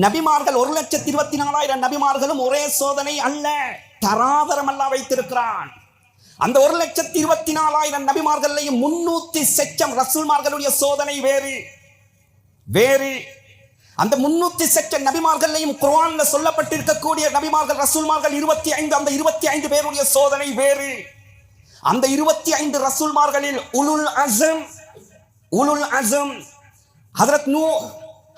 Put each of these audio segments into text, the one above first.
நபிமார்கள் ஒரு லட்சத்தி இருபத்தி நாலாயிரம் நபிமார்களும் ஒரே சோதனை அல்ல. தராதரம் அல்ல வைத்திருக்கிறான். அந்த ஒரு லட்சத்தி இருபத்தி நாலாயிரம் நபிமார்களையும் முன்னூத்தி செச்சம் ரசூல்மார்களுடைய சோதனை வேறு. வேறு. அந்த முன்னூத்தி செச்சம் நபிமார்களையும் குர்ஆன்ல சொல்லப்பட்டிருக்கக்கூடிய நபிமார்கள் ரசூல்மார்கள் இருபத்தி ஐந்து அந்த இருபத்தி ஐந்து பேருடைய சோதனை வேறு. அந்த இருபத்தி ஐந்து ரசூல்மார்களில் உலுல் அசம் உலுல் அசம் ஹதரத் நூ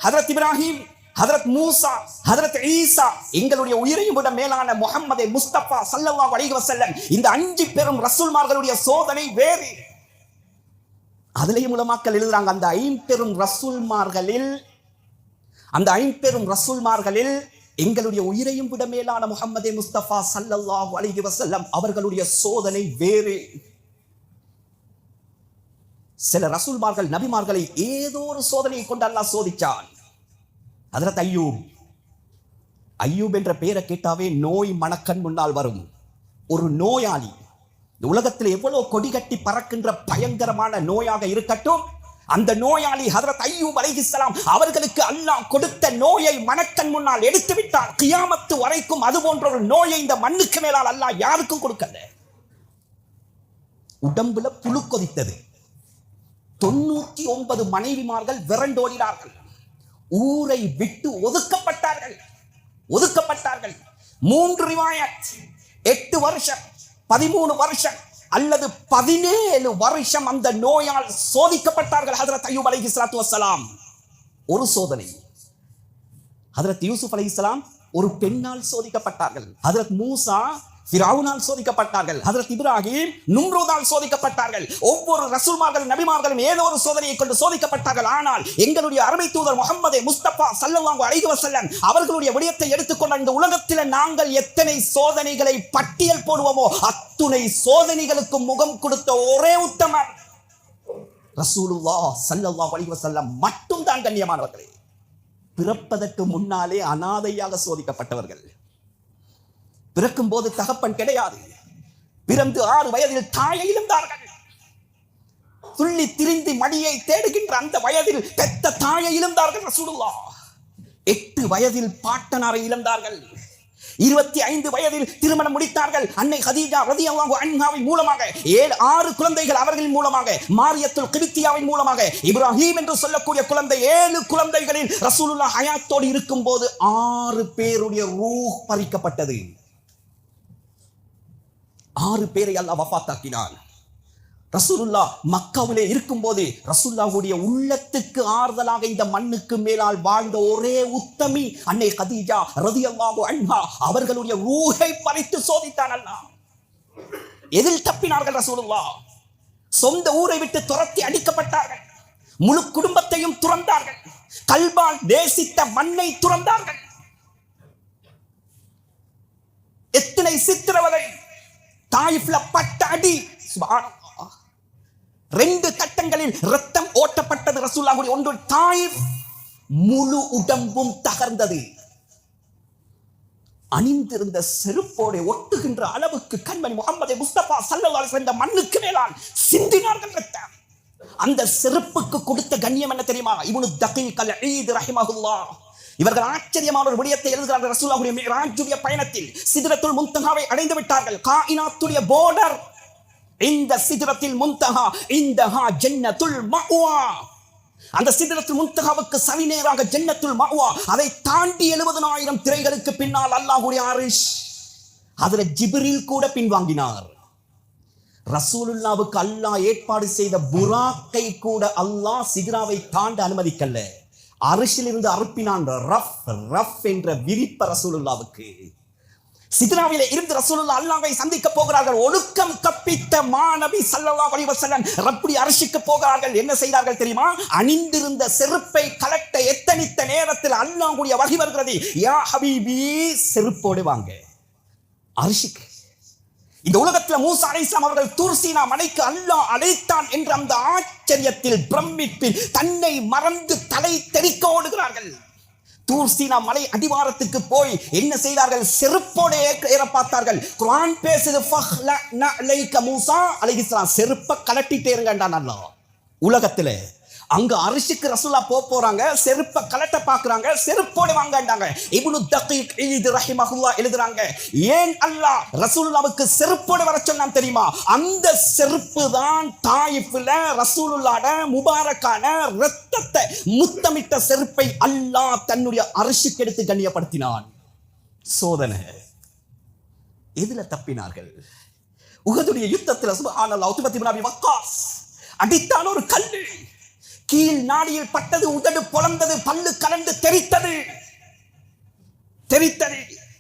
ஹதரத் இப்ராஹிம் ஹதரத் மூசா ஹதரத் ஈசா எங்களுடைய உயிரையும் விட மேலான முகம்மது முஸ்தபா சல்லவா அலைஹி வஸல்லம் இந்த அஞ்சு பெரும் ரசூல்மார்களுடைய சோதனை வேறு. அதுலேயும் உலமாக்கள் எழுதுறாங்க அந்த ஐம்பெரும் ரசூல்மார்களில் அந்த ஐம்பெரும் ரசூல்மார்களில் எங்களுடைய உயிரையும் விட மேலான முகமதே முஸ்தபா சல்லல்லாஹு அலைஹி வசல்லம் அவர்களுடைய சோதனை வேறு. சில ரசூல்மார்கள் நபிமார்களை ஏதோ ஒரு சோதனையை கொண்டு அல்லாஹ் சோதிச்சான். ஹதரத் ஐயூப். ஐயூப் என்ற பெயரை கேட்டாவே நோய் மணக்கண் முன்னால் வரும். ஒரு நோயாளி இந்த உலகத்தில் எவ்வளவு கொடி கட்டி பறக்கின்ற பயங்கரமான நோயாக இருக்கட்டும் அந்த நோயாளி ஹதரத் ஐயூப் அலைஹிஸ்லாம் அவர்களுக்கு அல்லாஹ் கொடுத்த நோயை மணக்கண் முன்னால் எடுத்து விட்டார். கியாமத்து வரைக்கும் அது போன்ற ஒரு நோயை இந்த மண்ணுக்கு மேலால் அல்லாஹ் யாருக்கும் கொடுக்கல. உடம்புல புழு கொதித்தது. தொண்ணூத்தி ஒன்பது மனைவிமார்கள் விரண்டோடினார்கள். ஊரை விட்டு ஒதுக்கப்பட்டார்கள். ஒதுக்கப்பட்டார்கள். மூன்று ரிவாயத் எட்டு வருஷம் பதிமூணு வருஷம் அல்லது பதினேழு வருஷம் அந்த நோயால் சோதிக்கப்பட்டார்கள் ஹசரத் அய்யூப் அலி இஸ்லாத்து வசலாம் ஒரு சோதனை. ஹசரத் யூசுப் அலைஹிஸ்ஸலாம் ஒரு பெண்ணால் சோதிக்கப்பட்டார்கள். ஹசரத் மூசா ஃபிரௌனால் சோதிக்கப்பட்டார்கள். ஹதரத் இப்ராஹிம் நும்ரூதால் சோதிக்கப்பட்டார்கள். ஒவ்வொரு ரசூல்மார்கள் நபிமார்களும் ஏதோ ஒரு சோதனையை கொண்டு சோதிக்கப்பட்டார்கள். ஆனால் எங்களுடைய அருமை தூதர் முகமது முஸ்தபா சல்லல்லாஹு அலைஹி வஸல்லம் அவர்களுடைய விடயத்தை எடுத்துக்கொண்ட இந்த உலகத்தில் நாங்கள் எத்தனை சோதனைகளை பட்டியல் போடுவோமோ அத்துணை சோதனைகளுக்கு முகம் கொடுத்த ஒரே உத்தமர் ரசூலுல்லா சல்லல்லா அலைஹி வஸல்லம். மட்டும்தான் கண்ணியமானவர்களே. பிறப்பதற்கு முன்னாலே அனாதையாக சோதிக்கப்பட்டவர்கள். பிறக்கும் போது தகப்பன் கிடையாது. பிறந்து ஆறு வயதில் தாயை இழந்தார்கள் துள்ளி திரிந்து மடியை தேடுகின்ற அந்த வயதில் பெத்த தாயை இழந்தார்கள் ரசூலுல்லா எட்டு வயதில் பாட்டனாரை இழந்தார்கள். இருபத்தி ஐந்து வயதில் திருமணம் முடித்தார்கள். அன்னை ஹதீஜா ரதியல்லாஹு அன்ஹாவின் மூலமாக ஏழு ஆறு குழந்தைகள் அவர்களின் மூலமாக மாரியத்துல் கிருத்தியாவின் மூலமாக இப்ராஹிம் என்று சொல்லக்கூடிய குழந்தை ஏழு குழந்தைகளில் ரசூலுல்லா ஹயாத்தோடு இருக்கும்போது ஆறு பேருடைய ரூஹ் பறிக்கப்பட்டது. ஆறு பேரை அல்லாஹ் வஃபாத்தாக்கினான் ரசூலுல்லா மக்காவிலே இருக்கும்போது ரசூல்லாவுடைய உள்ளத்துக்கு ஆறுதலாக இந்த மண்ணுக்கு மேலால் வாழ்ந்த ஒரே உத்தமி அன்னை கதீஜா ரதியல்லாஹு அண்ணா அவர்களுடைய ரூஹை பறித்து சோதித்தான் அல்லா எதில் தப்பினார்கள் ரசூலுல்லா சொந்த ஊரை விட்டு துரத்தி அடிக்கப்பட்டார்கள். முழு குடும்பத்தையும் துறந்தார்கள். கல்பால் நேசித்த மண்ணை துறந்தார்கள். எத்தனை சித்திரவதை தாயிஃப்ல பட்ட அடி. ரெண்டு கட்டங்களில் ரத்தம் ஓட்டப்பட்டது ரசூல்லாஹுடைய ஒன்று தாயிஃப். முழு உடம்பும் தகர்ந்தது. அணிந்திருந்த செருப்போடு ஒட்டுகின்ற அளவுக்கு கண்மணி முகமது முஸ்தபா சல்லல்லாஹு சேர்ந்த மண்ணுக்கு மேலால் சிந்தினார்கள் ரத்தம் அந்த செருப்புக்கு கொடுத்த கண்ணியம் என்ன தெரியுமா? இவனு தகை கல் ஈத் ரஹிமஹுல்லாஹ். இவர்கள் ஆச்சரியமான ஒரு விடயத்தை எழுதுகிறார்கள். ரசூல்லாவுடைய மிராஜுடைய பயணத்தில் சிதறத்துல் முந்தகாவை அடைந்து விட்டார்கள். காயினாத்துடைய போர்டர் இந்த சிதறத்தில் முந்தகா இந்த ஜன்னத்துல் மஅவா. அந்த சிதறத்துல் முந்தகாவுக்கு சவிநேராக ஜன்னத்துல் மஅவா. அதை தாண்டி எழுபதனாயிரம் திரைகளுக்கு பின்னால் அல்லாஹுடைய ஆரிஷ் அதுல ஜிபிரில் கூட பின்வாங்கினார். ரசூலுல்லாவுக்கு அல்லாஹ் ஏற்பாடு செய்த புராக்கை கூட அல்லாஹ் சிக்ராவை தாண்ட அனுமதிக்கல்ல அரிசிலிருந்து அறுப்பினான் ரஃப் ரஃப் என்ற விரிப்ப ரசூலுல்லாவுக்கு. சித்ராவிலே இருந்து ரசூலுல்லா அல்லாவை சந்திக்க போகிறார்கள். ஒழுக்கம் கப்பித்த மாணவி சல்லல்லா வலிவசல்லன் ரப்படி ரப்புடி அரிசிக்கு போகிறார்கள். என்ன செய்தார்கள் தெரியுமா? அணிந்திருந்த செருப்பை கலட்ட எத்தனித்த நேரத்தில் அல்லாஹ்வுடைய வகை வருகிறது? யா ஹபீபி செருப்போடு வாங்க. அரிசிக்கு இந்த உலகத்துல மூசா அலைஹிஸ்ஸலாம் அவர்கள் தூர்சீனா மலைக்கு அல்லாஹ் அழைத்தான் என்ற அந்த ஆச்சரியத்தில் பிரமிப்பில் தன்னை மறந்து தலை தெறிக்க ஓடுகிறார்கள். தூர்சீனா மலை அடிவாரத்துக்கு போய் என்ன செய்தார்கள்? செருப்போட ஏற- பார்த்தார்கள். குரான் பேசுது ஃபஹ்லனா அலைக்க மூசா. அலைஹிஸ்ஸலாம் செருப்ப கலட்டிட்டே இருங்கண்டான் அல்லாஹ். உலகத்துல அங்க அரிசிக்கு ரசுல்லா போக போறாங்க செருப்பை கலட்ட பாக்குறாங்க செருப்போடு வாங்கண்டாங்க இவனு தகீக் இது ரஹிமஹுல்லா எழுதுறாங்க ஏன் அல்லாஹ் ரசூலுல்லாவுக்கு செருப்போடு வர சொன்னான் தெரியுமா? அந்த செருப்பு தான் தாயிப்புல ரசூலுல்லாட முபாரக்கான ரத்தத்தை முத்தமிட்ட செருப்பை அல்லாஹ் தன்னுடைய அரிசிக்கு எடுத்து கண்ணியப்படுத்தினான். சோதனை. எதுல தப்பினார்கள்? உகதுடைய யுத்தத்தில் சுபஹானல்லாஹ் உத்பத் இப்னு அபி வக்காஸ் அடித்தான் ஒரு கல்லு. கீழ் நாடியில் பட்டது உதடு பொளந்தது பல்லு கலந்து தெரித்தது. தெரித்தது.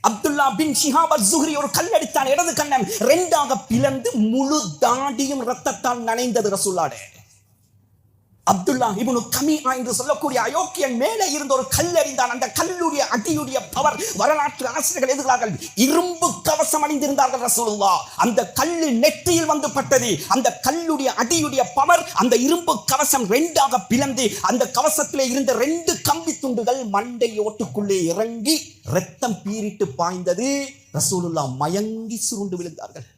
அப்துல்லா பின் ஷிஹாப் அஸ்-ஜுஹ்ரி ஒரு கல் அடித்தான் இடது கண்ணம் ரெண்டாக பிளந்து முழு தாடியும் ரத்தத்தால் நனைந்தது ரசூலாடே அப்துல்லா இவனு கமீஆ என்று சொல்லக்கூடிய அயோக்கியன் மேலே இருந்த ஒரு கல் அறிந்தான். அந்த கல்லுடைய அடியுடைய பவர் வரலாற்று ஆசிரியர்கள் எதுகிறார்கள் இரும்பு கவசம் அணிந்திருந்தார்கள் ரசூலுல்லா அந்த கல்லு நெற்றியில் வந்து பட்டது. அந்த கல்லுடைய அடியுடைய பவர் அந்த இரும்பு கவசம் ரெண்டாக பிளந்து அந்த கவசத்திலே இருந்த ரெண்டு கம்பி துண்டுகள் மண்டை ஓட்டுக்குள்ளே இறங்கி ரத்தம் பீரிட்டு பாய்ந்தது. ரசூலுல்லா மயங்கி சுருண்டு விழுந்தார்கள்.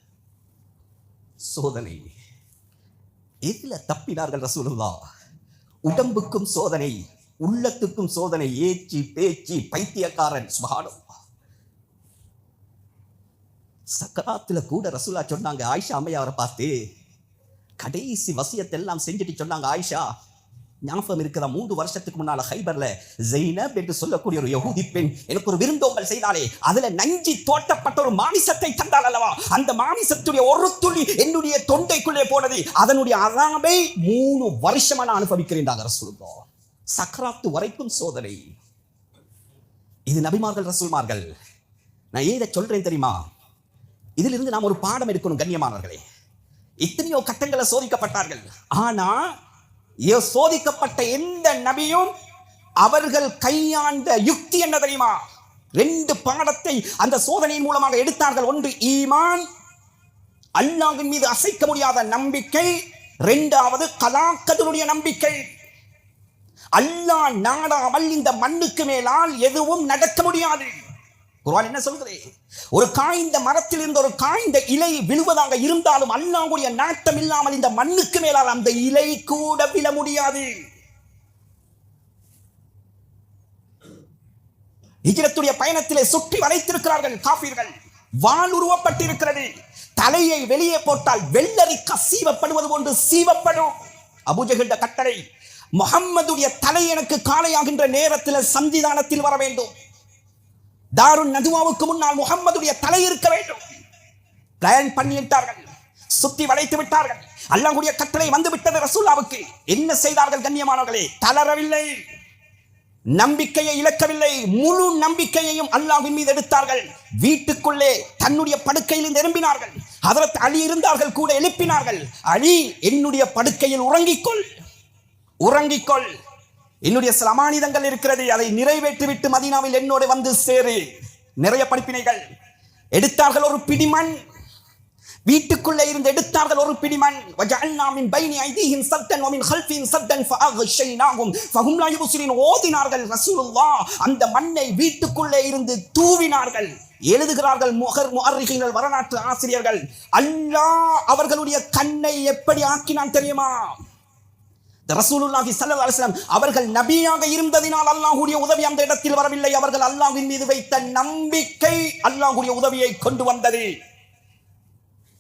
சோதனை. எதில் தப்பினார்கள் ரசூலுல்லா உடம்புக்கும் சோதனை உள்ளத்துக்கும் சோதனை ஏச்சி பேச்சி பைத்தியக்காரன் சுபானம் சக்கராத்துல கூட ரசூலா சொன்னாங்க ஆயிஷா அம்மையாரை பார்த்து கடைசி வசியத்தை எல்லாம் செஞ்சுட்டு சொன்னாங்க ஆயிஷா ஞாபகம் இருக்குதா? மூன்று வருஷத்துக்கு முன்னால ஹைபர்ல ஜெய்னப் என்று சொல்லக்கூடிய ஒரு யகுதி பெண் எனக்கு ஒரு விருந்தோம்பல் செய்தாலே அதுல நஞ்சி தோட்டப்பட்ட ஒரு மாமிசத்தை தந்தால் அல்லவா? அந்த மாமிசத்துடைய ஒரு துளி என்னுடைய தொண்டைக்குள்ளே போனது. அதனுடைய அறாமை மூணு வருஷமா நான் அனுபவிக்கிறேன் ரசூலுல்லா சக்கராத்து வரைக்கும் சோதனை. இது நபிமார்கள் ரசூல்மார்கள். நான் ஏதை சொல்றேன் தெரியுமா? இதிலிருந்து நாம் ஒரு பாடம் எடுக்கணும் கண்ணியமானவர்களே. எத்தனையோ கட்டங்களை சோதிக்கப்பட்டார்கள். ஆனா சோதிக்கப்பட்ட எந்த நபியும் அவர்கள் கையாண்ட யுக்தி என்ன தெரியுமா? ரெண்டு பாடத்தை அந்த சோதனையின் மூலமாக எடுத்தார்கள். ஒன்று ஈமான். அல்லாஹின் மீது அசைக்க முடியாத நம்பிக்கை. இரண்டாவது கலாக்கதனுடைய நம்பிக்கை. அல்லாஹ் நாடாமல் இந்த மண்ணுக்கு மேலால் எதுவும் நடக்க முடியாது. குர்ஆன் என்ன சொல்கிறது ஒரு காய்ந்த மரத்தில் இருந்த ஒரு காய்ந்த இலை விழுவதாக இருந்தாலும் அண்ணாவுடைய நாட்டம் இல்லாமல் இந்த மண்ணுக்கு மேலால் அந்த இலை கூட விழ முடியாது. ஹிஜ்ரத்துடைய பயணத்திலே சுற்றி வளைத்திருக்கிறார்கள் காபீர்கள் வால் உருவப்பட்டிருக்கிறது. தலையை வெளியே போட்டால் வெள்ளரி சீவப்படுவது போன்று சீவப்படும். அபுஜகின்ற கட்டளை முகம்மதுடைய தலை எனக்கு காலையாகின்ற நேரத்தில் சந்திதானத்தில் வர வேண்டும். தாருன் நதுவாவுக்கு முன்னால் முகம்மதுடைய தலை இருக்க வேண்டும். பிளான் பண்ணிவிட்டார்கள். சுத்தி வளைத்து விட்டார்கள். அல்லாஹுடைய கட்டளை வந்து விட்டது ரசூல்லாவுக்கு. என்ன செய்தார்கள் கண்ணியமானவர்களே? தளரவில்லை. நம்பிக்கையை இழக்கவில்லை. முழு நம்பிக்கையையும் அல்லாஹின் மீது எடுத்தார்கள். வீட்டுக்குள்ளே தன்னுடைய படுக்கையில் நிரம்பினார்கள் அதற்கு அலி இருந்தார்கள் கூட எழுப்பினார்கள். அலி என்னுடைய படுக்கையில் உறங்கிக்கொள். உறங்கிக்கொள். என்னுடைய சில அமானிதங்கள் இருக்கிறது. அதை நிறைவேற்றிவிட்டு மதீனாவில் என்னோடு வந்து சேரு. நிறைய படிப்பினைகள். எடுத்தார்கள் ஒரு பிடிமண் வீட்டுக்குள்ளே இருந்து எடுத்தார்கள் ஒரு பிடிமண் வஜஅல்னா பைனி ஐதீஹிம் சத்தன் வமின் ஹல்ஃபிஹிம் சத்தன் ஃபஅக்ஷைனாஹும் ஃபஹும் லா யுப்சிரூன் ஓதினார்கள் ரசூலுல்லாஹ். அந்த மண்ணை வீட்டுக்குள்ளே இருந்து தூவினார்கள். எழுதுகிறார்கள் முகர் முஅர்ரிகீன்கள் வரலாற்று ஆசிரியர்கள். அல்லாஹ் அவர்களுடைய கண்ணை எப்படி ஆக்கினான் தெரியுமா? ரசூலுல்லாஹி சல்லா அலைஹி அவர்கள் நபியாக இருந்ததினால் அல்லாஹுடைய உதவி அந்த இடத்தில் வரவில்லை. அவர்கள் அல்லாஹ்வின் மீது வைத்த நம்பிக்கை அல்லாஹுடைய உதவியை கொண்டு வந்தது.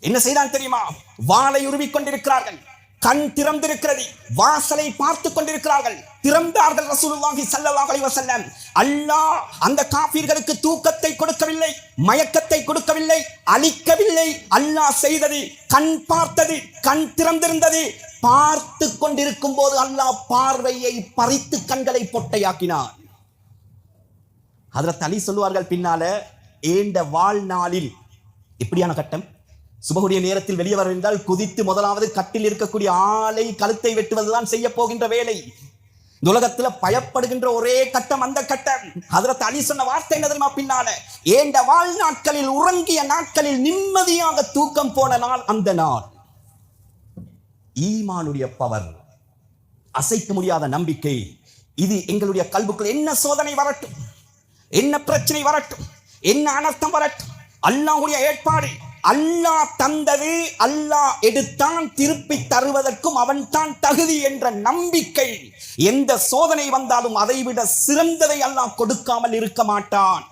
என்ன செய்தான் தெரியுமா? வாளை உருவிக் கொண்டிருக்கிறார்கள். கண் திறந்திருக்கிறது. வாசலை பார்த்து கொண்டிருக்கிறார்கள். திறந்தார்கள் ரசூலுல்லாஹி சல்லல்லாஹு அலைஹி வஸல்லம். அல்லாஹ் அந்த காபீர்களுக்கு தூக்கத்தை கொடுக்கவில்லை மயக்கத்தை கொடுக்கவில்லை அழிக்கவில்லை. அல்லாஹ் செய்தது கண் பார்த்தது கண் திறந்திருந்தது பார்த்து கொண்டிருக்கும் போது அல்லாஹ் பார்வையை பறித்து கண்களை பொட்டையாக்கினார் அதில் தலி சொல்லுவார்கள் பின்னால ஏண்ட வாழ்நாளில் இப்படியான கட்டம்? சுபகுடைய நேரத்தில் வெளியே வரவென்றால் குதித்து முதலாவது கட்டில் இருக்கக்கூடிய ஆளை கழுத்தை வெட்டுவதுதான் செய்ய போகின்ற வேலை. உலகத்துல பயப்படுகின்ற ஒரே கட்டம் அந்த கட்டம். ஹதரத் அலி சொன்ன வார்த்தை என்ன தெரியுமா பின்னால? ஏண்ட வாழ்நாட்களில் உறங்கிய நாட்களில் நிம்மதியாக தூக்கம் போன நாள் அந்த நாள். ஈமானுடைய பவர் அசைக்க முடியாத நம்பிக்கை. இது எங்களுடைய கல்புக்குள் என்ன சோதனை வரட்டும்? என்ன பிரச்சனை வரட்டும்? என்ன அனர்த்தம் வரட்டும்? அல்லாஹுடைய ஏற்பாடு அல்லாஹ் தந்தது அல்லாஹ் எடுத்தான் திருப்பி தருவதற்கும் அவன் தான் தகுதி என்ற நம்பிக்கை. எந்த சோதனை வந்தாலும் அதைவிட சிறந்ததை அல்லாஹ் கொடுக்காமல் இருக்க மாட்டான்.